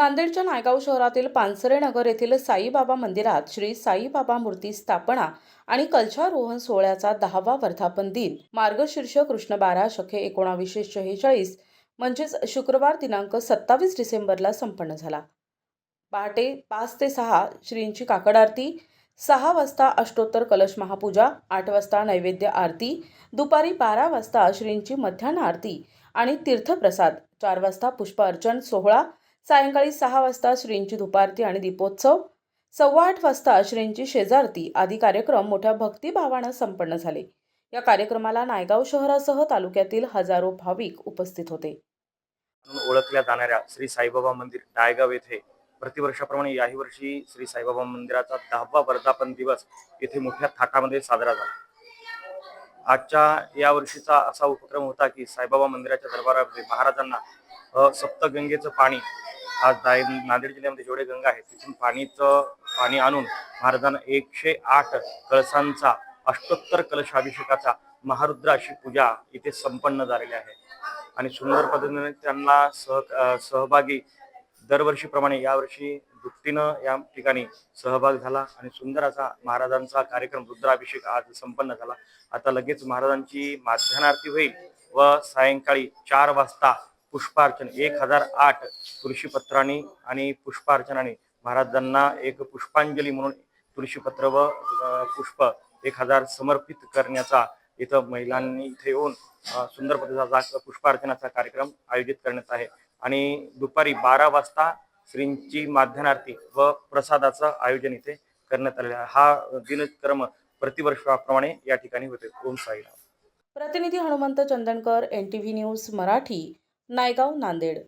नांदेडच्या नायगाव शहरातील पानसरे नगर येथील साईबाबा मंदिरात श्री साईबाबा मूर्ती स्थापना आणि कलशारोहण सोहळ्याचा दहावा वर्धापन दिन. मार्गशीर्ष कृष्ण बारा शके एकोणावीसशे शेहेचाळीस म्हणजेच शुक्रवार दिनांक सत्तावीस डिसेंबरला संपन्न झाला. पहाटे पाच ते सहा श्रींची काकड आरती सहा वाजता अष्टोत्तर कलश महापूजा आठ वाजता नैवेद्य आरती दुपारी बारा वाजता श्रींची मध्यान्ह आरती आणि तीर्थप्रसाद चार वाजता पुष्प अर्चन सोहळा सायंकाळी सहा वाजता श्रींची धुपारती आणि दीपोत्सव सव्वा आठ वाजता श्रींची शेजारती आदी कार्यक्रम मोठ्या भक्तिभावानं संपन्न झाले. या कार्यक्रमाला नायगाव शहरासह तालुक्यातील हजारो भाविक उपस्थित होते. म्हणून ओळखल्या जाणाऱ्या श्री साईबाबा मंदिर डायगाव येथे प्रतिवर्षाप्रमाणे याही वर्षी श्री साईबाबा मंदिराचा दहावा वर्धापन दिवस येथे मोठ्या थाटामध्ये साजरा झाला. आजच्या या वर्षीचा असा उपक्रम होता की साईबाबा मंदिराच्या दरबारामध्ये महाराजांना सप्तगंगेचं पाणी आज दाय नांदेड जिल्ह्यामध्ये जेवढे गंगा आहेत तिथून पाणीचं पाणी आणून महाराजांना एकशे आठ कळसांचा अष्टोत्तर कलशाभिषेकाचा महारुद्र अशी पूजा इथे संपन्न झालेली आहे. आणि सुंदर पद्धतीने त्यांना सह सहभागी दरवर्षीप्रमाणे यावर्षी दुपटीनं या ठिकाणी सहभाग झाला आणि सुंदर असा महाराजांचा कार्यक्रम रुद्राभिषेक आज संपन्न झाला. आता लगेच महाराजांची माध्यानारती होईल व सायंकाळी चार वाजता पुष्पार्चन एक हजार आठ तुळशीपत्रांनी आणि पुष्पार्चनाने महाराजांना एक पुष्पांजली म्हणून तुळशीपत्र व पुष्प एक हजार समर्पित करण्याचा इथं महिलांनी इथे येऊन सुंदर पद्धतीचा पुष्पार्चनाचा कार्यक्रम आयोजित करण्यात आहे. आणि दुपारी बारा वाजता श्रींची माध्यानारती व प्रसादाचं आयोजन इथे करण्यात आलेलं आहे. हा दिनक्रम प्रतिवर्षाप्रमाणे या ठिकाणी होते ओम साईराम. प्रतिनिधी Hanumant Chandankar N T V news Marathi. Naigaon Nanded